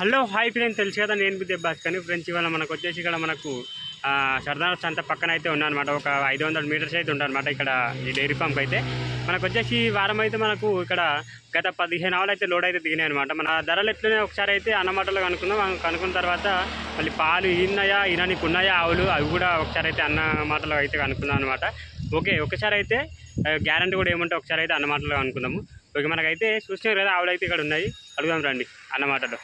Hello hi friends. తెలుసు కదా నేను బుద్ధి బాస్ కానీ ఫ్రెండ్స్ ఇవాళ మనకు వచ్చేసి ఇక్కడ మనకు సర్దార్ సంత పక్కన అయితే ఉన్నానమాట. ఒక ఐదు వందల మీటర్స్ అయితే ఉందన్నమాట ఇక్కడ ఈ డైరీ ఫామ్కి అయితే. మనకు వచ్చేసి వారం అయితే మనకు ఇక్కడ గత పదిహేను ఆవులు అయితే లోడ్ అయితే దిగినాయి అనమాట మన ధరలు ఎట్లనే ఒకసారి అయితే అన్నమాటలో కనుక్కున్నాం కనుక్కున్న తర్వాత మళ్ళీ పాలు ఈనాయా ఈనానికి ఉన్నాయా ఆవులు అవి కూడా ఒకసారి అయితే అన్న మాటలో అయితే కనుక్కున్నాం అనమాట ఓకే ఒకసారి అయితే గ్యారంటీ కూడా ఏమంటే ఒకసారి అయితే అన్న మాటలో అనుకుందాము ఓకే మనకైతే చూసినాం కదా ఆవులు అయితే ఇక్కడ ఉన్నాయి. అడుగుదాం రండి అన్న మాటలో.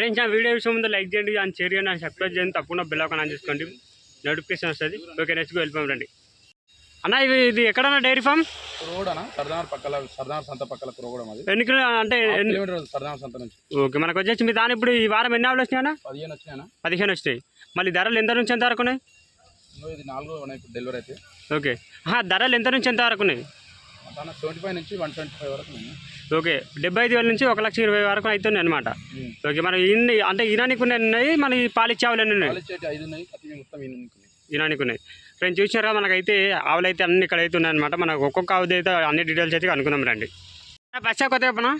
ఫ్రెండ్స్ నా వీడియో విషయం ముందు లైక్ చేయండి అని షేర్ చేయండి అని సబ్స్క్రైబ్ చేయండి. తప్పకుండా బెల్ ఆన్ చేసుకోండి. నోటిఫికేషన్ వస్తుంది. ఓకే నెక్స్ట్ వెళ్ళిపోయాం రండి. అన్న ఇది ఇది ఎక్కడన్నా డైరీ ఫామ్? కురగూడనా సర్దార్ పక్కల సర్దార్ సంత పక్కల కురగూడెం అది. ఎన్ని కిలో అంటే ఎన్ని- సర్దార్ సంత నుంచి. ఓకే మనకు వచ్చేసి మీ దాని ఇప్పుడు ఈ వారం ఎన్ని ఆవులు వచ్చినాయన్నా పదిహేను వచ్చినాయనా పదిహేను వచ్చినాయి. మళ్ళీ ధరలు ఎంత నుంచి ఎంత వరకు ఉన్నాయి? ఇది నాలుగు ఇప్పుడు డెలివరీ అయితే. ఓకే. ధరలు ఎంత నుంచి ఎంత వరకు ఉన్నాయి? సెవెంటీ ఫైవ్ నుంచి వన్ ట్వంటీ ఫైవ్ వరకు ఉన్నాయి. ఓకే. డెబ్బై ఐదు వేల నుంచి ఒక లక్ష ఇరవై వరకు అవుతున్నాయి అనమాట. ఓకే మన ఇన్ని అంటే ఈనానికి ఉన్నాయి ఉన్నాయి? మన ఈ పాలిచ్చే ఆవులు ఉన్నాయి. ఐదు ఉన్నాయి. ఫ్రెండ్స్ చూసినారా మనకైతే ఆవులు అయితే అన్ని ఇక్కడ అయితే ఉన్నాయన్నమాట మనకు ఒక్కొక్క ఆవుది అయితే అన్ని డీటెయిల్స్ అయితే అనుకుందాం రండి. పచ్చా కొత్త చెప్పనా?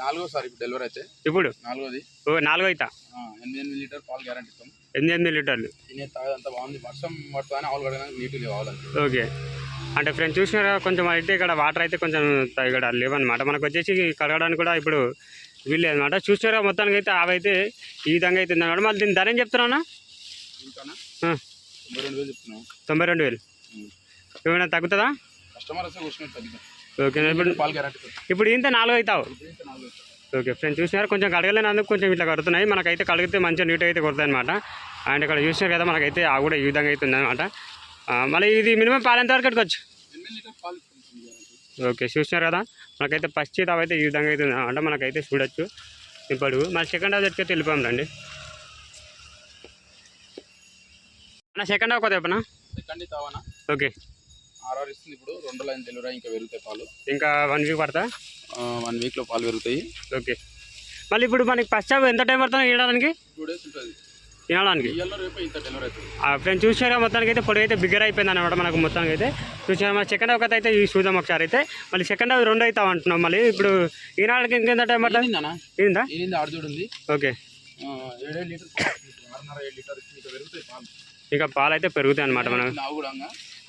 నాలుగోసారి డెలివరీ అయితే. ఇప్పుడు? నాలుగోది. ఓ నాలుగు అవుతా ఆ, ఎనిమిది ఎనిమిది లీటర్ పాలు గ్యారంటీ ఇస్తాం. ఎనిమిది ఎనిమిది లీటర్లు. తినే తాగేదంతా బాగుంది. వర్షం పడుతుందని ఆవులు కడగడానికి కావాలంటే ఓకే. అంటే ఫ్రెండ్స్ చూసినారా? కొంచెం అయితే ఇక్కడ వాటర్ అయితే కొంచెం ఇక్కడ లేవన్నమాట. మనకు వచ్చేసి కడగడానికి కూడా ఇప్పుడు వీళ్ళు అనమాట చూసినారా? మొత్తానికి అయితే అవైతే ఈ విధంగా అయితే ఉందన్నమాట. మళ్ళీ దీని ధర ఏం చెప్తున్నా. తొంభై రెండు వేలు. ఏమైనా తగ్గుతుందా? ఓకే ఇప్పుడు ఇప్పుడు ఇంత నాలుగు అవుతావు. ఓకే ఫ్రెండ్స్ చూసినారు? కొంచెం కడగలేనందుకు కొంచెం ఇట్లా కడుతున్నాయి. మనకైతే కడిగితే మంచిగా నీట్గా అయితే కొడుతుంది అనమాట అండ్ ఇక్కడ చూసినారు కదా మనకైతే ఆ కూడా ఈ విధంగా అయితే ఉందన్నమాట. మళ్ళీ ఇది మినిమం పాలు ఎంత వరకు కట్టుకోవచ్చు ఓకే చూసినారు కదా? మనకైతే ఫస్ట్ తావు అయితే ఈ విధంగా అయితే అంటే మనకైతే చూడొచ్చు. ఇప్పుడు మన సెకండ్ హాఫ్ ఎత్తుకైతే వెళ్ళిపోయాం రండి. అన్న సెకండ్ హాఫ్ కొద్ది చెప్పనా సెకండ్ తావానా ఓకే. ఆర్ఆర్ ఇస్తుంది ఇప్పుడు. రెండు లైన్ డెలివరీ ఇంకా పెరుగుతాయి పాలు. ఇంకా వన్ వీక్ పడతా? వన్ వీక్లో పాలు పెరుగుతాయి. ఓకే. మళ్ళీ ఇప్పుడు మనకి ఫస్ట్ హాఫ్ ఎంత టైం పడుతుంది ఈనడానికి టూ డేస్ ఉంటుంది. తినడానికి. ఫ్రెండ్స్ చూసారా మొత్తానికి అయితే పొడి అయితే బిగ్గర్ అయిపోయింది అనమాట మనకు మొత్తానికి అయితే చూసారా మన సెకండ్ హాఫ్ అయితే ఈ చూద్దాం ఒకసారి అయితే. మళ్ళీ సెకండ్ హాఫ్ రెండు అవుతాం అంటున్నాం మళ్ళీ. ఇప్పుడు ఈనాడికి ఇంకెంత టైం పడుతుంది ఓకే. ఇంకా పాలు. అయితే పెరుగుతాయి అనమాట మనం నావు కూడా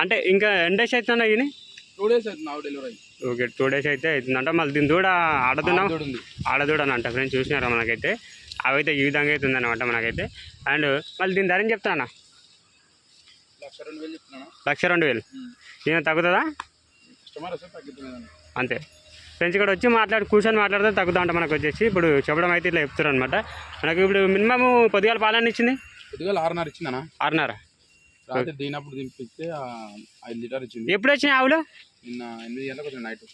అంటే ఇంకా ఎన్ని డేస్ అవుతుందా ఇవి టూ డేస్ అవుతుంది ఓకే టూ డేస్ అయితే అవుతుందంట. మళ్ళీ దీని దూడ ఆడుతున్నాం ఆడజోడు ఉంది. ఆడదూడ అని అంట ఫ్రెండ్స్ చూసినారా మనకైతే? అవైతే ఈ విధంగా అయితే ఉందన్నమాట మనకైతే. అండ్ మళ్ళీ దీని ధర ఏం చెప్తానా లక్ష రెండు వేలు చెప్తున్నాను లక్ష రెండు వేలు. ఈయన తగ్గుతుందా? అంతే. ఫ్రెండ్స్ ఇక్కడ వచ్చి మాట్లాడి కూర్చొని మాట్లాడితే తగ్గుతా అంట మనకు వచ్చేసి. ఇప్పుడు చెప్పడం అయితే ఇట్లా చెప్తారు అనమాట మనకు ఇప్పుడు మినిమం పొద్దుగాల పాలన ఇచ్చింది? కొద్దిగా ఆరున్నర ఇచ్చిందనా ఆరున్నర. దింపిస్తే ఐదు లీటర్ ఇచ్చింది. ఎప్పుడు వచ్చినాయి ఆవులు? నిన్న ఎనిమిది గంటలకు నైట్.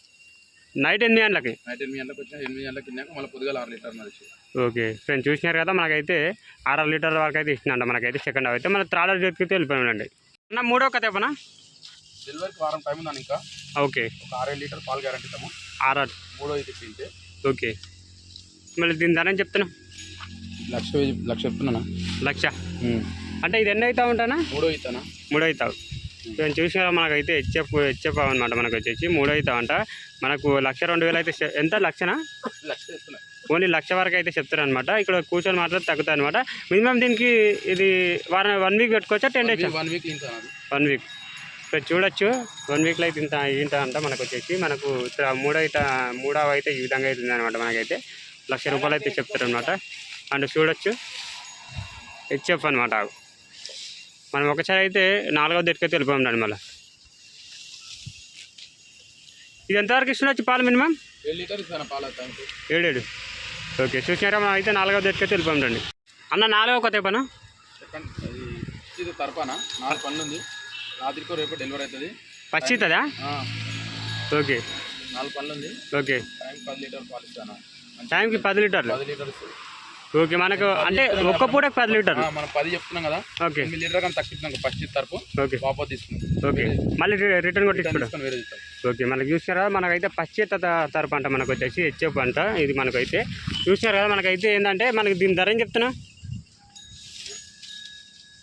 నైట్ ఎనిమిది గంటలకి? నైట్ ఎనిమిది గంటలకు వచ్చిన ఎనిమిది గంటలకు తిన్నాక మళ్ళీ పొద్దుగా ఆరు లీటర్ ఓకే ఫ్రెండ్స్ చూసినారు కదా మనకైతే ఆరు లీటర్ వరకు అయితే ఇచ్చినంట మనకైతే సెకండ్ అయితే మన త్రాడర్ చేతికి వెళ్ళిపోయామండి అన్న మూడో కథ చెప్పనా? డెలివరీకి వారం టైం ఉందని ఇంకా. ఓకే. ఒక ఆరేడు లీటర్ పాలు గ్యారంటీ ఇస్తాము. ఆరు మూడో ఇది తింటే. ఓకే. మళ్ళీ దీని ధర చెప్తున్నా? లక్ష లక్ష చెప్తున్నానా? లక్ష. అంటే ఇది ఎన్ని అవుతా ఉంటానా? మూడో ఇస్తానా? మూడో అవుతావు. నేను చూసినా మనకైతే హెచ్ఎఫ్ హెచ్ఎఫ్ అనమాట మనకు వచ్చేసి మూడో మనకు లక్ష రెండు వేలు అయితే ఎంత? లక్షనా? ఓన్లీ లక్ష వరకు అయితే చెప్తారు అనమాట ఇక్కడ కూర్చొని మాట్లాడితే తగ్గుతాయి అనమాట మినిమం దీనికి ఇది వారం వన్ వీక్ పెట్టుకోవచ్చా? Ten days? One week one week. ఇక్కడ చూడొచ్చు. వన్ వీక్లో అయితే ఇంత ఇంత అంట మనకు వచ్చేసి మనకు ఇక్కడ మూడో అయితే మూడవ అయితే ఈ విధంగా అవుతుంది అనమాట మనకైతే. లక్ష రూపాయలు అయితే చెప్తారు అనమాట అండ్ చూడొచ్చు. హెచ్ఎఫ్ అనమాట మనం ఒకసారి అయితే నాలుగో దగ్గరికి వెళ్ళిపోయాం మళ్ళీ. ఇది ఎంతవరకు ఇస్తుండొచ్చు పాలు మినిమం? ఏడు టైంకి ఏడేడు ఓకే చూసినారా? మనం అయితే నాలుగో దగ్గరికి వెళ్ళిపోయాం రండి. అన్న నాలుగో కొత్త పనా సెకండ్ అది ఇది తరపానా నాలుగు పనులు ఉంది రాత్రికో రేపు డెలివరీ అవుతుంది. పచ్చి అవుతుందా ఆ, ఓకే. నాలుగు పనులు ఉంది ఓకే. టైం పది లీటర్ పాలు ఇస్తాను? టైంకి పది లీటర్లు? పది లీటర్ ఇస్తుంది ఓకే మనకు అంటే ఒక్క పూటకి పది లీటర్లు ఆ, మనం పది చెప్తున్నాం కదా. ఓకే. ఎనిమిది లీటర్ కానీ తక్కువ ఇస్తున్నాం ఫస్ట్ తరపు. ఓకే. వాపస్ తీసుకున్నాం. ఓకే. మళ్ళీ రిటర్న్ కొట్టించుకోవడం తీసుకొని వేరే ఓకే మనకి చూసినారా? మనకైతే పశ్చేత తరపు అంట మనకు వచ్చేసి హెచ్ఎఫ్ అంట ఇది మనకైతే చూసినారు కదా మనకైతే ఏంటంటే మనకి దీని ధర ఏం చెప్తున్నా?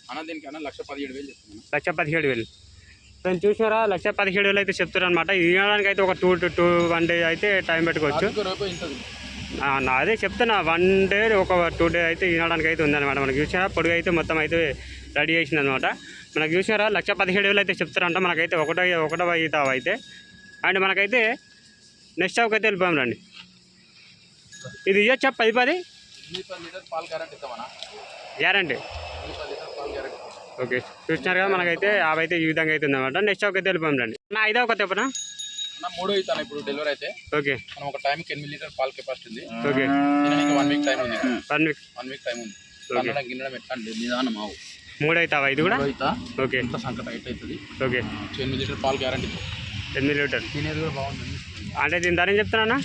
అన్న దీనికన్నా లక్ష పదిహేడు వేలు చెప్తున్నాను లక్ష పదిహేడు వేలు. దాన్ని చూసినారా? లక్ష పదిహేడు వేలు అయితే చెప్తారు అనమాట ఇవ్వడానికి అయితే ఒక two to two one day అయితే టైం పెట్టుకోవచ్చు. నా అదే చెప్తున్నా వన్ డే ఒక టూ డే అయితే వినడానికి అయితే ఉందన్నమాట. మనకు చూసారా పొడుగు అయితే మొత్తం అయితే రెడీ చేసింది అనమాట మనకు చూసారా లక్ష పదిహేడు వేలు అయితే చెప్తారంట. మనకైతే ఒకటో ఒకటో అవుతావు అయితే. అండ్ మనకైతే నెక్స్ట్ స్టాక్ అయితే వెళ్ళిపోయాం రండి. ఇది ఇవ్వచ్చా పది పది? గ్యారెంటీ గ్యారంటీ ఓకే చూసినారు కదా మనకైతే అవి అయితే ఈ విధంగా అయితే ఉందన్నమాట. నెక్స్ట్ స్టాక్ అయితే వెళ్ళిపోయాం రండి. నా ఐదో ఒక తెప్పనా అన్న మూడో ఇస్తాను ఇప్పుడు డెలివరీ అయితే. ఓకే. మనం ఒక టైంకి ఎనిమిది లీటర్ పాలు కెపాసిటీ ఉంది. ఓకే. వన్ వీక్ టైం ఉంది. One week one week time ఉంది. Okay. కన్నడం గిన్నడం ఎట్లా అంటే నిదానం ఇది కూడా? ఓకే. సంకట అవుతుంది. ఓకే. ఎనిమిది లీటర్ పాలు గ్యారెంటీ ఎనిమిది లీటర్. తినేది కూడా బాగుంది. అంటే దీని ధర ఏం చెప్తున్నా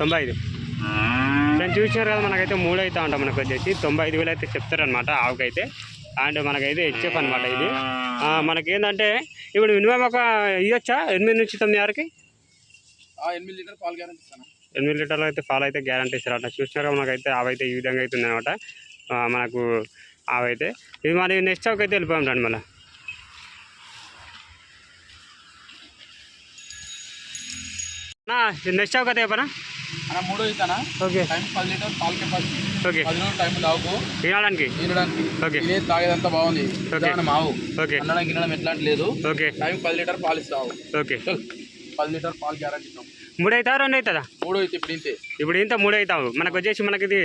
తొంభై ఐదు నేను చూసినారు కదా మనకైతే మూడు అవుతా ఉంటాం మనకు వచ్చేసి తొంభై ఐదు వేలు అయితే చెప్తారనమాట ఆవుకైతే. అండ్ మనకైతే హెచ్ఎఫ్ అనమాట ఇది. మనకేంటంటే ఇప్పుడు మినిమం ఒక ఇవ్వచ్చా ఎనిమిది నుంచి తొమ్మిది వరకు ఆ, ఎనిమిది లీటర్ పాలు గ్యారెంటీ ఎనిమిది లీటర్లు అయితే పాలు అయితే గ్యారంటీ ఇస్తారట. చూసినారు కదా మనకైతే ఆవైతే ఈ విధంగా అవుతుంది అనమాట మనకు ఆవైతే. ఇది మరి నెక్స్ట్ స్టాక్ అయితే వెళ్ళిపోయాం రండి మళ్ళీ. నెక్స్ట్ స్టాక్ అయితే చెప్పనా? అన్న మూడో ఇస్తానా ఓకే. టైం పది లీటర్ పాలు కెపాసిటీ. ఓకే. పది రోజులు టైం దావుకు తినడానికి? తినడానికి. ఓకే. తాగేదంతా బాగుంది. మావు? ఓకే. ఎట్లాంటి లేదు. ఓకే. టైం పది లీటర్ పాలు ఇస్తావు. ఓకే. పది లీటర్ పాలు గ్యారెంటీ ఇస్తాం మూడు అవుతావా రెండు అవుతుందా మూడో అయితే ఇప్పుడు ఇంతే. ఇప్పుడు ఇంత మూడు అవుతావు మనకు వచ్చేసి మనకి ఇది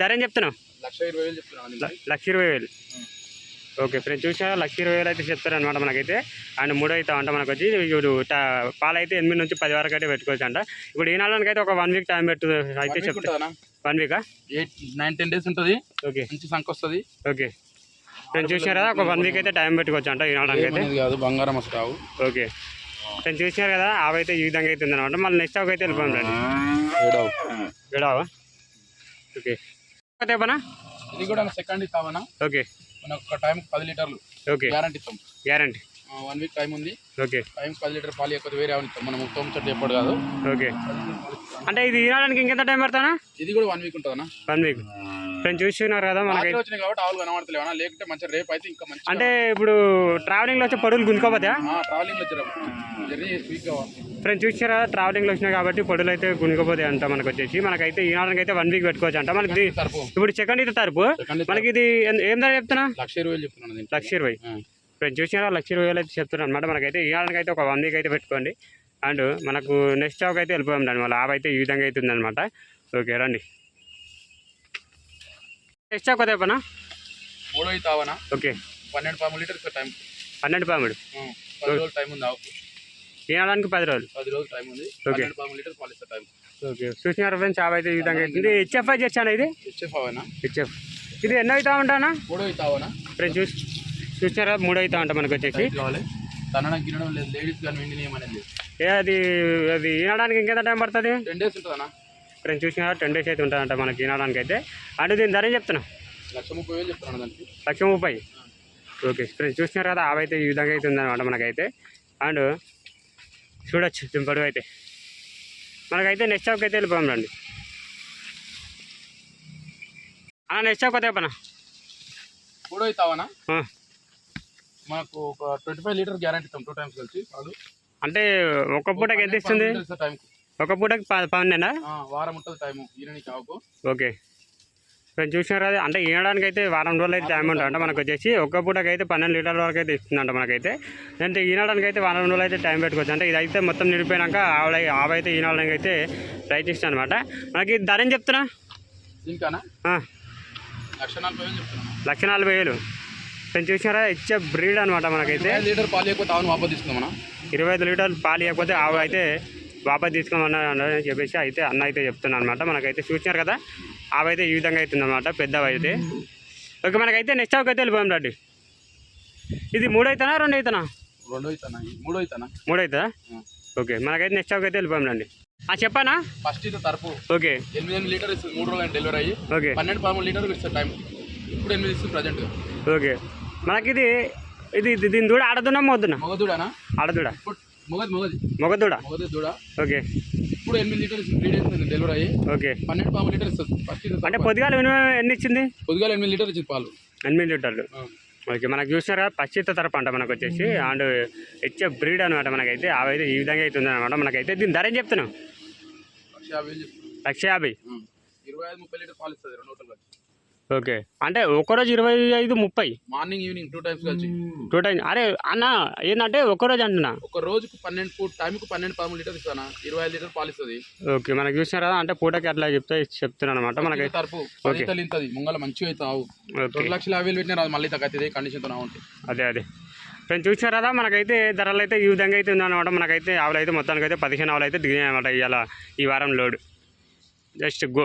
ధర ఏం చెప్తున్నావు? లక్ష ఇరవై వేలు దీనికి. లక్ష ఇరవై వేలు. ఓకే ఫ్రెండ్స్ చూసా లక్ష ఇరవై వేలు అయితే చెప్తారనమాట మనకైతే. అండ్ మూడు అవుతాం అంట మనకు వచ్చి ఇప్పుడు అయితే ఎనిమిది నుంచి పది వరకు అయితే పెట్టుకోవచ్చు అంట. ఇప్పుడు ఈ నాలుగు అయితే ఒక వన్ వీక్ టైం పెట్టు అయితే One week చెప్తా. ఉంటుందన్నా వన్ వీకా ఎయిట్ నైన్ టెన్ డేస్ ఉంటుంది. ఓకే. మంచి సంఖ వస్తుంది. ఓకే. నేను చూసినారు కదా ఒక వన్ వీక్ అయితే టైం పెట్టుకోవచ్చు అంట ఈ నాలుగు అయితే కాదు బంగారం వస్తావు ఓకే. నేను చూసినారు కదా? అవైతే ఈ విధంగా అయితే ఉందన్నమాట. మళ్ళీ నెక్స్ట్ ఒక అయితే వెళ్ళిపోయాం రండి. ఏడవ ఓకే. అయితే పనా ఇది కూడా సెకండ్ ఇస్తామన్నా ఓకే. మన ఒక టైం పది లీటర్లు ఓకే. గ్యారంటీ ఇస్తాం. గ్యారంటీ. వన్ వీక్ టైం ఉంది. ఓకే. టైం పది లీటర్ పాలు ఎక్కువ వేరే ఇస్తాం. మనం మొత్తం చెట్టు ఎప్పుడు కాదు. ఓకే. అంటే ఇది తినడానికి ఇంకెంత టైం పడతానా ఇది కూడా వన్ వీక్ ఉంటుందన్నా. One week. నేను చూస్తున్నారు కదా మనకి. రాత్రి వచ్చినాయి కాబట్టి ఆవులు కనబడతలేవనా లేకుంటే మంచిగా రేపు అయితే ఇంకా మంచి అంటే ఇప్పుడు ట్రావెలింగ్లో వచ్చే పొడులు గుంజుకోపోతా ట్రావెలింగ్ వచ్చారు జర్నీ స్వీట్గా ఫ్రెండ్స్ చూసారా ట్రావెలింగ్లో వచ్చినాయి కాబట్టి పొడులు అయితే గుంజుకోపోతాయి అంట మనకు వచ్చేసి. మనకైతే ఈనాడానికి అయితే వన్ వీక్ పెట్టుకోవచ్చు అంట. మనకి ఇప్పుడు సెకండ్ ఇది తరపు. మనకి ఇది ఏం ధర చెప్తున్నా? లక్ష ఇరవై చెప్తున్నాను. లక్ష ఇరవై. ఆ. ఫ్రెండ్స్ చూసినారా లక్ష ఇరవై వేలు అయితే చెప్తున్నారు అనమాట మనకైతే ఈనాడానికి అయితే ఒక వన్ వీక్ అయితే పెట్టుకోండి. అండ్ మనకు నెక్స్ట్ స్టాక్ అయితే వెళ్ళిపోయాం దాని వల్ల. ఆవు అయితే ఈ విధంగా అయితే ఉందన్నమాట ఓకే రండి. అదే పనా మూడో అయితే ఆవనా ఓకే. పన్నెండు పదమూడు లీటర్స్ టైం. పన్నెండు పాముడు పది రోజులు టైం ఉంది ఆవుకు. తినడానికి పది రోజులు. పది రోజులు టైం ఉంది. పన్నెండు పదమూడు లీటర్స్ పాలు ఇస్తా టైం. ఓకే. చూసినారా ఫ్రెండ్స్ ఆవు అయితే ఈ విధంగా అవుతుంది హెచ్ఎఫ్ఐ చేశాను ఇది? హెచ్ఎఫ్ అవనా హెచ్ఎఫ్ ఇది ఎన్నో అవుతా ఉంటానా మూడో అయితే ఆవనా ఫ్రెండ్స్ చూసి చూసినారా? మూడు అవుతా ఉంటా మనకు వచ్చేసి కావాలి. తనడం గినడం లేదు లేడీస్ కానీ వెండి లేదు. ఏ అది అది ఈనడానికి ఇంకెంత టైం పడుతుంది? టెన్ డేస్ ఉంటుందన్నా. ఫ్రెండ్స్ చూసినారా టెన్ డేస్ అయితే ఉంటుందంట మనకి ఈనడానికి అయితే అంటే దీని ధర చెప్తున్నా లక్ష ముప్పై వేలు చెప్తున్నాను దానికి. లక్ష ముప్పై. ఓకే ఫ్రెండ్స్ చూసినారు కదా అయితే ఈ విధంగా అయితే ఉందన్నమాట మనకైతే. అండ్ చూడొచ్చు దింపడు అయితే. మనకైతే నెక్స్ట్ షాప్కి అయితే వెళ్ళిపోయాం రండి. అన్న నెక్స్ట్ షాప్ అయితే పనా మూడో అయితే ఆవనా మనకు ఒక ట్వంటీ ఫైవ్ లీటర్ గ్యారంటీ ఇస్తాం టూ టైమ్స్ కలిసి పాలు అంటే ఒక పూటకి ఎంత ఇస్తుంది? టైం ఒక పూటకి పన్నెండా? వారం ఉంటుంది టైము ఈయనకి ఆవుకు ఓకే. ఫ్రెండ్స్ చూసినారు కదా అంటే ఈనడానికి అయితే వారం రోజులు అయితే టైం ఉంటుందంట మనకు వచ్చేసి. ఒక్క పూటకి అయితే పన్నెండు లీటర్ల వరకు అయితే ఇస్తుందంట మనకైతే. అంటే ఈనడానికి అయితే వారం రోజులు అయితే టైం పెట్టుకోవచ్చు. అంటే ఇదైతే మొత్తం నిండిపోయినాక ఆవిడ ఆవైతే ఈనడానికి అయితే ప్రయత్నిస్తాను అనమాట మనకి ధర ఏం చెప్తున్నా? లక్ష నలభై వేలు ఫ్రెండ్స్ చూసినారా? ఇచ్చే బ్రీడ్ అనమాట మనకైతే. లీటర్ పాలు ఎక్కువ వాపస్ ఇరవై ఐదు లీటర్లు పాలు ఇవ్వకపోతే ఆవు అయితే వాపస్ తీసుకోమన్నారు అని చెప్పేసి అయితే అన్న అయితే చెప్తున్నాను అనమాట మనకైతే చూసినారు కదా అయితే ఈ విధంగా అవుతుంది అనమాట పెద్దవి అయితే ఓకే మనకైతే నెక్స్ట్ ఆవుకి అయితే వెళ్ళిపోయాం రండి. ఇది మూడు అవుతానా రెండు అవుతానా రెండో అవుతానా మూడో అవుతానా మూడు అవుతుందా ఓకే మనకైతే నెక్స్ట్ ఆవుకి అయితే వెళ్ళిపోయాం రండి. ఆ చెప్పానా? ఫస్ట్ ఇది తరపు. ఓకే. ఎనిమిది ఎనిమిది లీటర్ ఇస్తుంది మూడు రోజులు డెలివరీ అయ్యి ఓకే. పన్నెండు పదమూడు లీటర్ ఇస్తుంది టైం ఇప్పుడు ఎనిమిది ఇస్తుంది ప్రజెంట్గా ఓకే. మనకిది ఇది ఇది దీని దూడ ఆడదునా మొద్దునా మొగదూడనా ఆడదూడ. ఇప్పుడు మొగది మొగది. మొగదూడ? మొగది దూడ. ఓకే. ఇప్పుడు ఎనిమిది లీటర్ ఇస్తుంది త్రీ డేస్ డెలివరీ అయ్యి. ఓకే. పన్నెండు పదమూడు లీటర్ ఇస్తుంది అంటే పొద్దుగాల మినిమం ఎన్ని ఇచ్చింది? పొద్దుగాల ఎనిమిది లీటర్ ఇచ్చింది పాలు. ఎనిమిది లీటర్లు. ఓకే మనకు చూసారా? పచ్చిత తరపు అంట మనకు వచ్చేసి. అండ్ హెచ్ బ్రీడ్ అనమాట మనకైతే. అవైతే ఈ విధంగా అయితే ఉందన్నమాట. మనకైతే దీని ధర ఏం చెప్తున్నాం లక్ష యాభై లక్ష యాభై. ఇరవై ఐదు ముప్పై లీటర్ పాలు ఇస్తుంది రెండు ఓకే. అంటే ఒక్కరోజు ఇరవై ఐదు ముప్పై? మార్నింగ్ ఈవినింగ్ టూ టైమ్స్ కలిసి. టూ టైం అరే అన్న ఏంటంటే ఒక్కరోజు అంటున్నా. ఒక రోజుకు పన్నెండు పూట టైంకు పన్నెండు పదమూడు లీటర్ ఇస్తానా ఇరవై ఐదు లీటర్ పాలు ఇస్తుంది. ఓకే మనకు చూసినారా అంటే పూటకి అట్లా చెప్తే చెప్తున్నాను అనమాట మనకి. తరపు ఇంతది ముంగల మంచిగా ఓకే. రెండు లక్షల యాభై వేలు పెట్టినా రాదు మళ్ళీ తగ్గ ఇదే కండిషన్తో నా ఉంటాయి అదే అదే. ఫ్రెండ్స్ చూసారా కదా మనకైతే ధరలు అయితే ఈ విధంగా అయితే ఉందన్నమాట మనకైతే ఆవులు అయితే మొత్తానికి అయితే పదిహేను ఆవులు అయితే దిగినాయి అనమాట ఇవాళ ఈ వారం లోడ్. Just go.